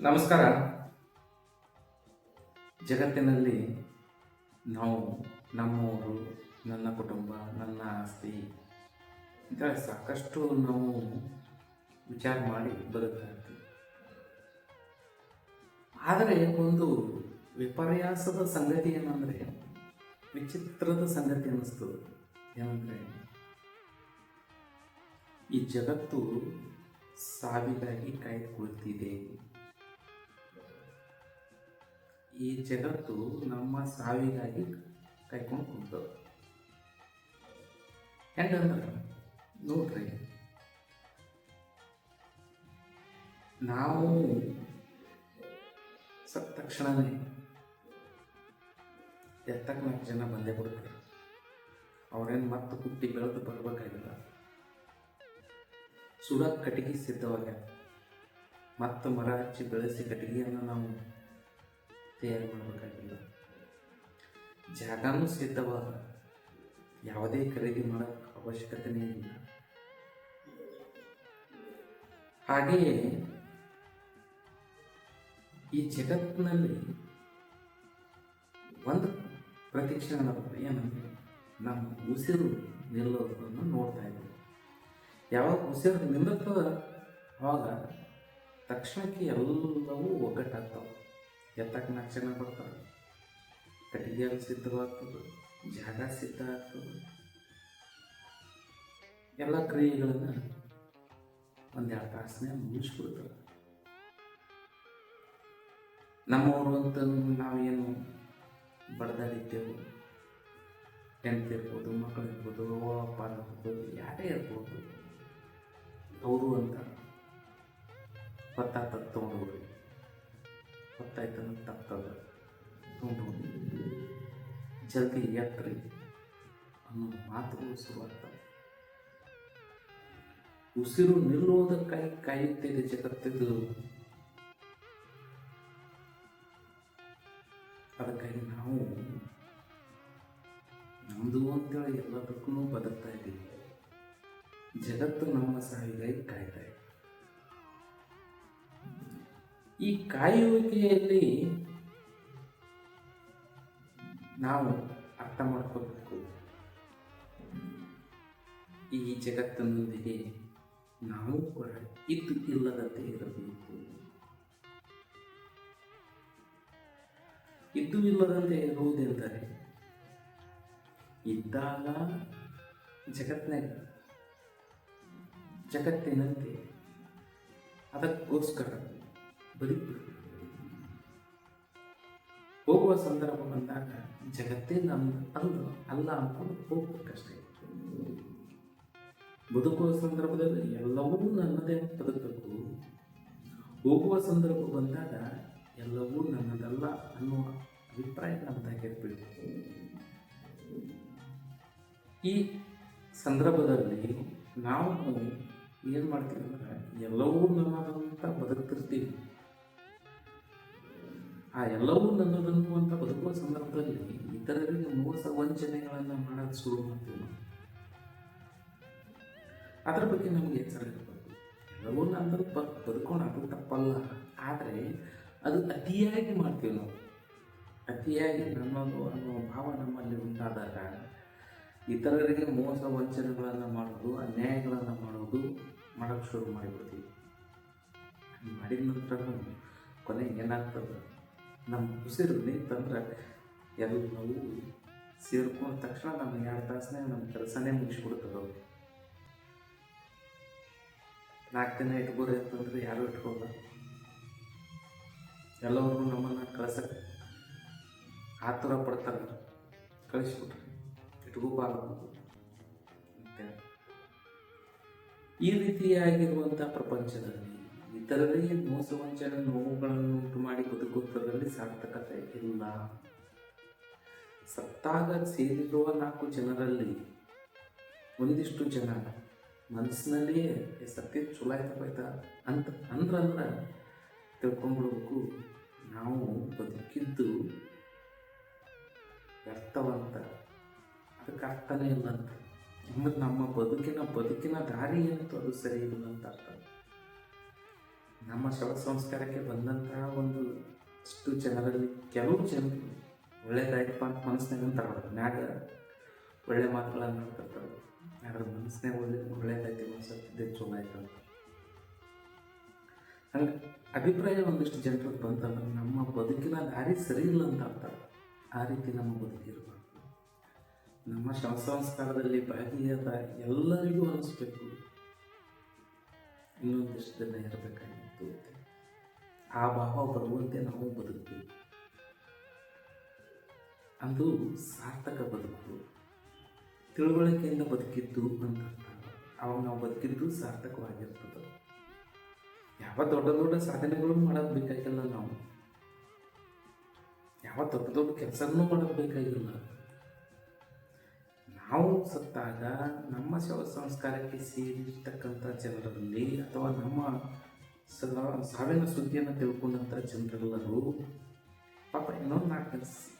ನಮಸ್ಕಾರ. ಜಗತ್ತಿನಲ್ಲಿ ನಾವು ನಮ್ಮವರು, ನನ್ನ ಕುಟುಂಬ, ನನ್ನ ಆಸ್ತಿ ಇಂಥೇಳಿ ಸಾಕಷ್ಟು ನಾವು ವಿಚಾರ ಮಾಡಿ ಬದುಕ್ತಾ ಆದರೆ ಒಂದು ವಿಪರ್ಯಾಸದ ಸಂಗತಿ ಏನಂದರೆ, ವಿಚಿತ್ರದ ಸಂಗತಿ ಅನ್ನಿಸ್ತದೆ ಏನಂದರೆ, ಈ ಜಗತ್ತು ಸಾವಿಗಾಗಿ ಕಾಯ್ದು ಕುಳಿತಿದೆ ಈ ಜಗತ್ತು ನಮ್ಮ ಸಾವಿಗಾಗಿ ಕಾಯ್ಕೊಂಡು ಕುಂತದ ಹೆಂಗಂದ್ರೆ, ನೋಡ್ರಿ. ನಾವು ಸತ್ತ ತಕ್ಷಣನೇ ಎತ್ತಕ್ಕೆ ನಾಲ್ಕು ಜನ ಬಂದೇ ಬಿಡ್ತಾರೆ ಅವ್ರೇನು ಮತ್ತೆ ಹುಟ್ಟಿ ಬೆಳೆದು ಬರಬೇಕಾಗಿಲ್ಲ. ಸುಡ ಕಟ್ಟಿಗೆ ಸಿದ್ಧವಾಗ್ಯ ಮತ್ತು ಮರ ಹಚ್ಚಿ ಬೆಳೆಸಿ ಕಟ್ಟಿಗೆಯನ್ನು ನಾವು ತಯಾರು ಮಾಡಬೇಕಾಗಿಲ್ಲ. ಜಾಗನೂ ಸಿದ್ಧವಾದ. ಯಾವುದೇ ಖರೀದಿ ಮಾಡೋ ಅವಶ್ಯಕತೆನೇ ಇಲ್ಲ. ಹಾಗೆಯೇ ಈ ಜಗತ್ತಿನಲ್ಲಿ ಒಂದು ಪ್ರತಿಕ್ಷಣ ಏನಂದ್ರೆ ನಮ್ಮ ಉಸಿರು ನಿಲ್ಲೋದನ್ನು ನೋಡ್ತಾ ಇದ್ದೀವಿ. ಯಾವಾಗ ಉಸಿರು ನಿಲ್ಲುತ್ತದ ಆವಾಗ ತಕ್ಷಣಕ್ಕೆ ಎಲ್ಲವೂ ಒಗ್ಗಟ್ಟಾಗ್ತಾವೆ. ಎತ್ತಕ್ಕೆ ನಾಲ್ಕು ಬರ್ತಾರೆ. ಕಟ್ಟಿಗೆ ಸಿದ್ಧವಾಗ್ತದೆ, ಜಾಗ ಸಿದ್ಧ ಆಗ್ತದೆ ಎಲ್ಲ ಕ್ರಿಯೆಗಳನ್ನು ಒಂದೆರಡು ತಾಸನೇ ಮುಗಿಸ್ಬಿಡ್ತಾರೆ ನಮ್ಮವರು ಅಂತ ನಾವೇನು ಬಡದಾಡಿದ್ದೇವೆ ಟೆಂತ್ ಇರ್ಬೋದು ಮಕ್ಕಳು ಇರ್ಬೋದು, ಅವ್ವ, ಅಪ್ಪ ಇರ್ಬೋದು, ಯಾರೇ ಇರ್ಬೋದು, ಅವರು ಅಂತ ಹೊತ್ತಾತ ತೊಗೊಂಡೋಗ್ರಿ ಹೊತ್ತಾಯ್ತಂದ್ರೆ ತಪ್ತದ. ತೊಗೊಂಡೋಗ್ರಿ ಜಲ್ದಿ ಎತ್ತರಿ ಅನ್ನೋ ಮಾತುಗಳು ಶುರುವಾಗ್ತವೆ. ಉಸಿರು ನಿಲ್ಲುವುದಕ್ಕಾಗಿ ಕಾಯುತ್ತಿದೆ ಜಗತ್ತಿದು ಅದಕ್ಕಾಗಿ ನಾವು ನಮ್ಮದು ಅಂತೇಳಿ ಎಲ್ಲದಕ್ಕೂ ಬದುಕ್ತಾ ಇದ್ದೀವಿ. ಜಗತ್ತು ನಮ್ಮ ಸಾವಿಗಾಗಿ ಕಾಯ್ತಾ ಇದೆ ಈ ಕಾಯುವಿಕೆಯಲ್ಲಿ ನಾವು ಅರ್ಥ ಮಾಡ್ಕೋಬೇಕು ಈ ಜಗತ್ತಿನೊಂದಿಗೆ ನಾವು ಕೂಡ ಇದ್ದು ಇಲ್ಲದಂತೆ ಇರಬೇಕು. ಇದ್ದು ಇಲ್ಲದಂತೆ ಇರುವುದೆಂದರೆ ಇದ್ದಾಗ ಜಗತ್ತಿನ ಜಗತ್ತಿನಂತೆ ಅದಕ್ಕೋಸ್ಕರ ಹೋಗುವ ಸಂದರ್ಭ ಬಂದಾಗ ಜಗತ್ತೇ ನಮ್ಮ ಅಲ್ಲ ಅಲ್ಲ ಅಂದ್ಕೊಂಡು ಹೋಗ್ಬೇಕಷ್ಟೇ. ಬದುಕುವ ಸಂದರ್ಭದಲ್ಲಿ ಎಲ್ಲವೂ ನನ್ನದೇ ಬದುಕಬೇಕು. ಹೋಗುವ ಸಂದರ್ಭ ಬಂದಾಗ ಎಲ್ಲವೂ ನನ್ನದಲ್ಲ ಅನ್ನುವ ಅಭಿಪ್ರಾಯ ನಮ್ಮದಾಗಿರ್ಬೇಕು ಈ ಸಂದರ್ಭದಲ್ಲಿ ನಾವು ಏನು ಮಾಡ್ತೀವಿ ಅಂದ್ರೆ ಎಲ್ಲವೂ ನನ್ನದಂತ ಬದುಕ್ತಿರ್ತೀವಿ. ಆ ಎಲ್ಲವೂ ನನ್ನದನ್ನು ಅಂತ ಬದುಕುವ ಸಂದರ್ಭದಲ್ಲಿ ಇತರರಿಗೆ ಮೋಸ ವಂಚನೆಗಳನ್ನು ಮಾಡೋದು ಶುರು ಮಾಡ್ತೀವಿ ನಾವು. ಅದರ ಬಗ್ಗೆ ನಮಗೆ ಎಚ್ಚರ ಇರಬೇಕು ಎಲ್ಲವೂ ನಂತರ ಬ ಅದು ತಪ್ಪಲ್ಲ. ಆದರೆ ಅದು ಅತಿಯಾಗಿ ಮಾಡ್ತೀವಿ ನಾವು. ಅತಿಯಾಗಿ ನನ್ನದು ಅನ್ನೋ ಭಾವ ನಮ್ಮಲ್ಲಿ ಉಂಟಾದಾಗ ಇತರರಿಗೆ ಮೋಸ ವಂಚನೆಗಳನ್ನು ಮಾಡೋದು, ಅನ್ಯಾಯಗಳನ್ನು ಮಾಡೋದು ಮಾಡೋಕ್ಕೆ ಶುರು ಮಾಡಿಬಿಡ್ತೀವಿ. ಮಾಡಿದ ನಂತರ ಕೊನೆಗೆ ಏನಾಗ್ತದೆ? ನಮ್ಮ ಉಸಿರು ನಿಂತಂದ್ರೆ ನಾವು ಸೇರ್ಕೊಂಡ ತಕ್ಷಣ ನಮ್ಮ ಎರಡು ತಾಸನೇ ನಮ್ಮ ಕೆಲಸನೇ ಮುಗಿಸ್ಬಿಡ್ತದೆ ಅವ್ರು. ನಾಲ್ಕು ದಿನ ಇಟ್ಕೋರಿ ಅಂತಂದ್ರೆ ಯಾರೂ ಇಟ್ಕೋಲ್ಲ. ಎಲ್ಲವ್ರಿಗೂ ನಮ್ಮನ್ನು ಕಳ್ಸಕ್ಕೆ ಆತುರ ಪಡ್ತಾರೆ. ಕಳಿಸ್ಬಿಟ್ರಿ ಇಟ್ಕೋಬಾರ್ದು ಈ ರೀತಿಯಾಗಿರುವಂಥ ಪ್ರಪಂಚದಲ್ಲಿ ಇತರರಿಗೆ ಮೋಸ ವಂಚನೆ ನೋವುಗಳನ್ನು ಉಂಟು ಮಾಡಿ ಬದುಕುವುದರಲ್ಲಿ ಸಾರ್ಥಕತೆ ಇಲ್ಲ. ಸತ್ತಾಗ ಸೇರಿರುವ ನಾಲ್ಕು ಜನರಲ್ಲಿ ಒಂದಿಷ್ಟು ಜನ ಮನಸ್ಸಿನಲ್ಲಿಯೇ ಸತ್ಯ ಚಲೋ ಅಂತ ಅಂದ್ರಂದ್ರೆ ತಿಳ್ಕೊಂಡ್ಬಿಡ್ಬೇಕು ನಾವು ಬದುಕಿದ್ದು ವ್ಯರ್ಥವಂತ. ಅದಕ್ಕೆ ಅರ್ಥನೇ ಇಲ್ಲ ಅಂತ. ನಮ್ಮ ಬದುಕಿನ ಬದುಕಿನ ದಾರಿ ಏನಂತೂ ಅದು ಸರಿ ಇಲ್ಲ ಅಂತ ಅರ್ಥ. ನಮ್ಮ ಶವ ಸಂಸ್ಕಾರಕ್ಕೆ ಬಂದಂತಹ ಒಂದು ಅಷ್ಟು ಜನರಲ್ಲಿ ಕೆಲವು ಜನರು ಒಳ್ಳೇದಾಯ್ತಪ್ಪ ಅಂತ ಮನಸ್ಸಿನಾಗ ಅಂತಾರೆ ಮ್ಯಾಗ ಒಳ್ಳೆ ಮಾತುಗಳನ್ನು ಕರ್ತಾರೆ ಯಾರು ಮನಸ್ಸಿನಾಗ ಒಳ್ಳೆ ಒಳ್ಳೇದಾಯ್ತು ಮನಸ್ಸಿದ್ದೆ ಚಲೋ ಆಯ್ತು ಅಂತ. ಹಂಗೆ ಅಭಿಪ್ರಾಯ ಒಂದಿಷ್ಟು ಜನರು ಬಂತಂದ್ರೆ ನಮ್ಮ ಬದುಕಿನ ದಾರಿ ಸರಿ ಇಲ್ಲ ಅಂತ ಅರ್ಥ. ಆ ರೀತಿ ನಮ್ಮ ಬದುಕಿರಬಾರ್ದು ನಮ್ಮ ಶವ ಸಂಸ್ಕಾರದಲ್ಲಿ ಭಾಗಿಯಾದ ಎಲ್ಲರಿಗೂ ಅನಿಸ್ಬೇಕು. ಇನ್ನೊಂದಿಷ್ಟು ದಿನ ಇರಬೇಕಾಗಿತ್ತು. ಅಂತ. ಆ ಭಾವ ಬರುವಂತೆ ನಾವು ಬದುಕಬೇಕು ಅದು ಸಾರ್ಥಕ ಬದುಕು ತಿಳುವಳಿಕೆಯಿಂದ ಬದುಕಿದ್ದು ಅಂತ. ಅವಾಗ ನಾವು ಬದುಕಿದ್ದು ಸಾರ್ಥಕವಾಗಿರ್ತದೆ ಯಾವ ದೊಡ್ಡ ದೊಡ್ಡ ಸಾಧನೆಗಳು ಮಾಡೋದು ಬೇಕಾಗಿಲ್ಲ ನಾವು ಯಾವ ದೊಡ್ಡ ದೊಡ್ಡ ಕೆಲಸನೂ ಮಾಡೋದು ಬೇಕಾಗಿಲ್ಲ ನಾವು ಸತ್ತಾಗ ನಮ್ಮ ಶವ ಸಂಸ್ಕಾರಕ್ಕೆ ಸೇರಿರ್ತಕ್ಕಂಥ ಜನರಲ್ಲಿ ಅಥವಾ ನಮ್ಮ ಸಾವಿನ ಸುದ್ದಿಯನ್ನು ತಿಳ್ಕೊಂಡಂಥ ಜನರೆಲ್ಲರೂ ಪಾಪ ಇನ್ನೊಂದು ನಾಲ್ಕು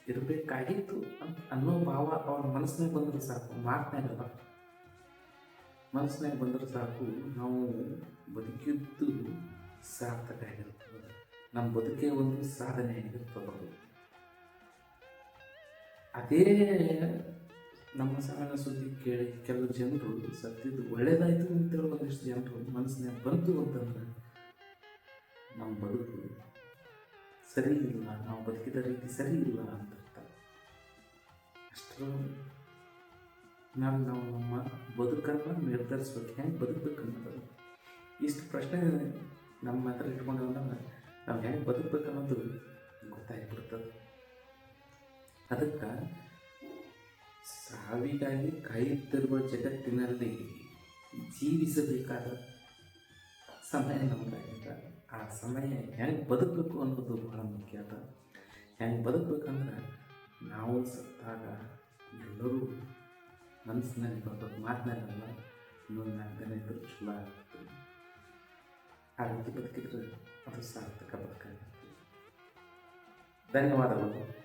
ಇರಬೇಕಾಗಿತ್ತು ಅಂತ ಅನ್ನೋ ಭಾವ ಅವ್ರ ಮನಸ್ಸಿನಾಗ ಬಂದ್ರೆ ಸಾಕು ಮಾತನಾಗಲ್ಲ ಮನಸ್ಸಿನಾಗ ಬಂದ್ರೆ ಸಾಕು, ನಾವು ಬದುಕಿದ್ದು ಸಾರ್ಥಕ ಆಗಿರ್ತದೆ. ನಮ್ಮ ಬದುಕೇ ಒಂದು ಸಾಧನೆ ಆಗಿರ್ತದೆ ಅದು. ನಮ್ಮ ಸಾವಿನ ಸುದ್ದಿ ಕೇಳಿ ಕೆಲವು ಜನರು ಸತ್ತಿದ್ದು ಒಳ್ಳೇದಾಯ್ತು ಅಂತೇಳಿ ಒಂದಿಷ್ಟು ಜನರು ಮನಸ್ಸಿನಾಗ ಬಂತು ಅಂತಂದ್ರೆ ನಮ್ಮ ಬದುಕು ಸರಿ ಇಲ್ಲ, ನಾವು ಬದುಕಿದ ರೀತಿ ಸರಿ ಇಲ್ಲ ಅಂತ ಅರ್ಥ. ಅಷ್ಟರಲ್ಲಿ ನಾವು ನಾವು ನಮ್ಮ ಬದುಕನ್ನು ನಿರ್ಧರಿಸ್ಬೇಕು. ಹೆಂಗೆ ಬದುಕಬೇಕು ಅನ್ನೋದು ಇಷ್ಟು ಪ್ರಶ್ನೆ ನಮ್ಮ ಹತ್ರ ಇಟ್ಕೊಂಡು ಅಂದ್ರೆ ನಾವು ಹೆಂಗೆ ಬದುಕಬೇಕು ಅನ್ನೋದು ಗೊತ್ತಾಗ್ಬಿಡ್ತದೆ ಅದಕ್ಕೆ ಸಾವಿಗಾಗಿ ಕಾಯುತ್ತಿರುವ ಜಗತ್ತಿನಲ್ಲಿ ಜೀವಿಸಬೇಕಾದ ಸಮಯ ನಮ್ದಾಗಿದೆ. ಆ ಸಮಯ ಹೆಂಗೆ ಬದುಕಬೇಕು ಅನ್ನೋದು ಬಹಳ ಮುಖ್ಯ ಅದ. ಹೆಂಗೆ ಬದುಕಬೇಕಂದ್ರೆ ನಾವು ಸತ್ತಾಗ ಎಲ್ಲರೂ ಮನಸ್ಸಿನಲ್ಲಿ ಬರ್ತದೆ ಮಾತಿನಲ್ಲ ಇನ್ನೊಂದು ನಾಲ್ಕು ದಿನ ಇದ್ದರೂ ಚಲೋ ಆಗುತ್ತೆ ಆ ರೀತಿ ಬದುಕಿದ್ರೆ ಅದು ಸಾರ್ಥಕ ಬದುಕಾಗುತ್ತೆ ಧನ್ಯವಾದಗಳು.